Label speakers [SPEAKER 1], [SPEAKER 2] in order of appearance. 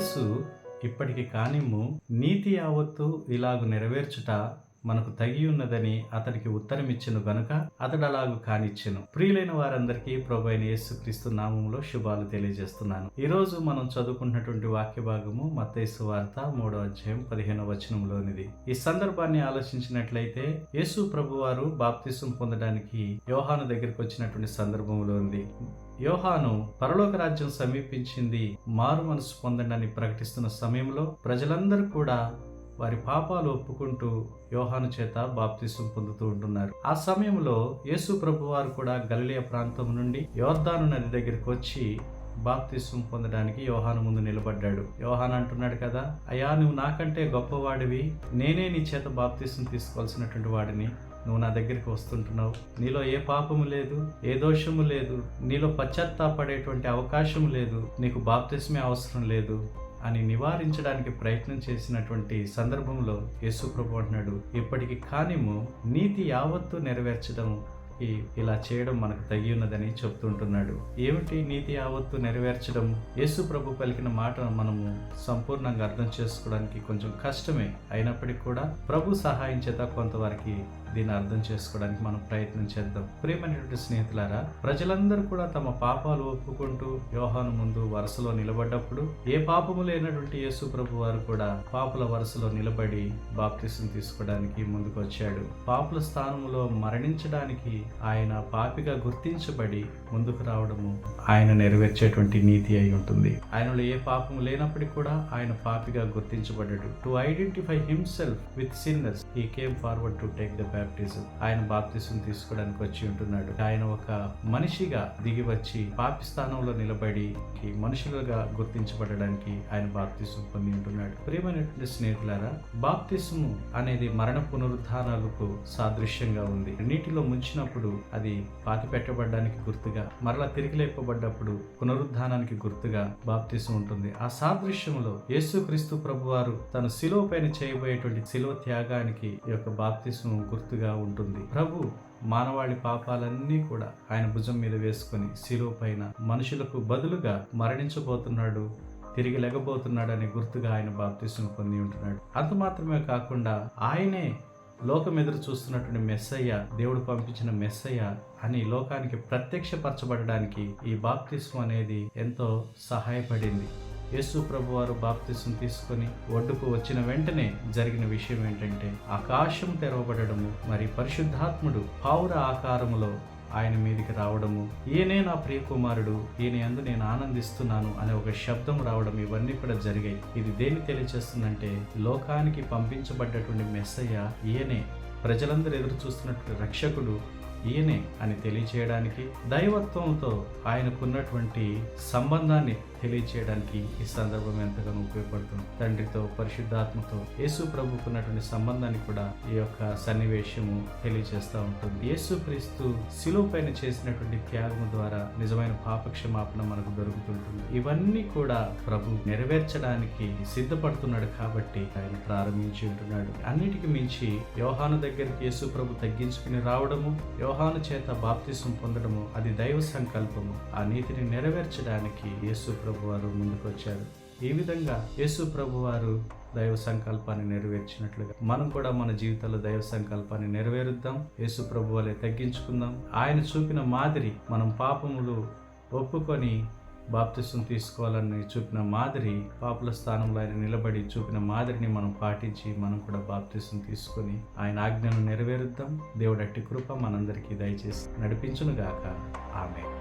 [SPEAKER 1] యేసు ఇప్పటికి కానిమ్ము నీతి యావత్తు ఇలాగు నెరవేర్చుట మనకు తగి ఉన్నదని అతనికి ఉత్తరమిచ్చెను గనుక అతడు అలాగు కానిచ్చెను. ప్రియులైన వారందరికీ ప్రభు అయిన యేసుక్రీస్తు నామంలో శుభాలు తెలియజేస్తున్నాను. ఈరోజు మనం చదువుకున్నటువంటి వాక్య భాగము మత్తైసు వార్త మూడో అధ్యాయం పదిహేనవ వచనంలోనిది ఈ సందర్భాన్ని ఆలోచించినట్లయితే యేసు ప్రభు వారు బాప్తిసం పొందడానికి యోహాను దగ్గరికి వచ్చినటువంటి సందర్భంలో ఉంది యోహాను పరలోక రాజ్యం సమీపించింది మారు మనసు పొందండి ప్రకటిస్తున్న సమయంలో ప్రజలందరూ కూడా వారి పాపాలు ఒప్పుకుంటూ యోహాను చేత బాప్తిసం పొందుతూ ఉంటున్నారు. ఆ సమయంలో యేసు ప్రభు వారు కూడా గలిలియ ప్రాంతం నుండి యోర్ధాను నది దగ్గరికి వచ్చి బాప్తిసం పొందడానికి యోహాను ముందు నిలబడ్డాడు. యోహాన్ అంటున్నాడు కదా అయ్యా నువ్వు నాకంటే గొప్పవాడివి. నేనే నీ చేత బాప్తిసం తీసుకోవాల్సినటువంటి వాడిని. నువ్వు నా దగ్గరికి వస్తుంటున్నావు. నీలో ఏ పాపము లేదు ఏ దోషము లేదు. నీలో పశ్చాత్తాపడేటువంటి అవకాశం లేదు. నీకు బాప్తిస్మే అవసరం లేదు. అని నివారించడానికి ప్రయత్నం చేసినటువంటి సందర్భంలో యేసుప్రభు అంటున్నాడు ఇప్పటికి కానిము నీతి యావత్తు నెరవేర్చడం ఇలా చేయడం మనకు తగి ఉన్నదని చెప్తుంటున్నాడు. ఏమిటి నీతి యావత్తు నెరవేర్చడం? యేసు ప్రభు పలికిన మాటను మనము సంపూర్ణంగా అర్థం చేసుకోవడానికి కొంచెం కష్టమే. అయినప్పటికీ కూడా ప్రభు సహాయం చేత కొంతవరకు దీన్ని అర్థం చేసుకోవడానికి మనం ప్రయత్నం చేద్దాం. ప్రేమైనటువంటి స్నేహితులారా ప్రజలందరూ కూడా తమ పాపాలు ఒప్పుకుంటూ యోహాను ముందు వరుసలో నిలబడ్డప్పుడు ఏ పాపము లేనటువంటి యేసు ప్రభు వారు కూడా పాపుల వరుసలో నిలబడి బాప్తిసం తీసుకోవడానికి ముందుకు వచ్చాడు పాపుల స్థానంలో మరణించడానికి ఆయన పాపిగా గుర్తించబడి ముందుకు రావడము ఆయన నెరవేర్చేటువంటి నీతి అయి ఉంటుంది. ఆయనలో ఏ పాపం లేనప్పటికీ కూడా ఆయన పాపిగా గుర్తించబడ్డాడు. To identify himself with sinners he came forward to take the baptism ఆయన బాప్తిజం తీసుకోవడానికి వచ్చి ఉంటున్నాడు. ఆయన ఒక మనిషిగా దిగి వచ్చి పాపి స్థానంలో నిలబడి మనుషులుగా గుర్తించబడడానికి ఆయన బాప్తిజం పొంది ఉంటున్నాడు. ప్రియమైనటువంటి స్నేహితులారా బాప్తిసము అనేది మరణ పునరుద్ధానాలకు సాదృశ్యంగా ఉంది. నీటిలో ముంచినప్పుడు అది పాతి పెట్టబడ్డానికి గుర్తుగా మరలా తిరిగి లేపబడ్డప్పుడు పునరుద్ధానానికి గుర్తుగా బాప్తిసం ఉంటుంది. ఆ సాదృశ్యంలో యేసుక్రీస్తు ప్రభువారు తన శిలువ పైన చేయబోయేటువంటి శిలువ త్యాగానికి ఈ యొక్క బాప్తిసం గుర్తుగా ఉంటుంది. ప్రభు మానవాళి పాపాలన్నీ కూడా ఆయన భుజం మీద వేసుకొని శిలువ పైన మనుషులకు బదులుగా మరణించబోతున్నాడు తిరిగి లెగబోతున్నాడు అనే గుర్తుగా ఆయన బాప్తిసం పొంది ఉంటున్నాడు. అంత మాత్రమే కాకుండా ఆయనే లోకం ఎదురు చూస్తున్నటువంటి మెస్సయ్య దేవుడు పంపించిన మెస్సయ్య అని లోకానికి ప్రత్యక్షపరచబడడానికి ఈ బాప్తిస్వం అనేది ఎంతో సహాయపడింది. యేసు ప్రభు వారు బాప్తిసం తీసుకొని ఒడ్డుకు వచ్చిన వెంటనే జరిగిన విషయం ఏంటంటే ఆకాశం తెరవబడము మరి పరిశుద్ధాత్ముడు పౌర ఆకారములో ఆయన మీదికి రావడము. ఈయనే నా ప్రియకుమారుడు ఈయన ఎందు నేను ఆనందిస్తున్నాను అనే ఒక శబ్దం రావడం ఇవన్నీ కూడా జరిగాయి. ఇది దేన్ని తెలియచేస్తుందంటే లోకానికి పంపించబడ్డటువంటి మెస్సయ్య ఈయనే. ప్రజలందరూ ఎదురు చూస్తున్నటువంటి రక్షకుడు ఈయనే అని తెలియచేయడానికి దైవత్వంతో ఆయనకున్నటువంటి సంబంధాన్ని తెలియచేయడానికి ఈ సందర్భం ఎంతగానో ఉపయోగపడుతుంది. తండ్రితో పరిశుద్ధాత్మతో యేసు ప్రభుకున్నటువంటి సంబంధాన్ని కూడా ఈ యొక్క సన్నివేశము తెలియజేస్తూ ఉంటుంది. యేసు క్రీస్తు శిలువ పైన చేసినటువంటి త్యాగం ద్వారా నిజమైన పాపక్షమాపణ మనకు దొరుకుతుంటుంది. ఇవన్నీ కూడా ప్రభు నెరవేర్చడానికి సిద్ధపడుతున్నాడు కాబట్టి ఆయన ప్రారంభించి ఉంటున్నాడు. అన్నిటికి మించి యోహాను దగ్గరికి యేసు ప్రభు తగ్గించుకుని రావడము యోహాను చేత బాప్తిసం పొందడము అది దైవ సంకల్పము. ఆ నీతిని నెరవేర్చడానికి యేసు ప్రభు వారు ముందుకొచ్చారు. ఈ విధంగా యేసు ప్రభు వారు దైవ సంకల్పాన్ని నెరవేర్చినట్లుగా మనం కూడా మన జీవితంలో దైవ సంకల్పాన్ని నెరవేరుద్దాం యేసు ప్రభు తగ్గించుకుందాం. ఆయన చూపిన మాదిరి మనం పాపములు ఒప్పుకొని బాప్తిసం తీసుకోవాలని చూపిన మాదిరి పాపుల స్థానంలో ఆయన నిలబడి చూపిన మాదిరిని మనం పాటించి మనం కూడా బాప్తిసం తీసుకొని ఆయన ఆజ్ఞను నెరవేరుద్దాం. దేవుడు అట్టి కృప మనందరికీ దయచేసి నడిపించునుగాక. ఆమె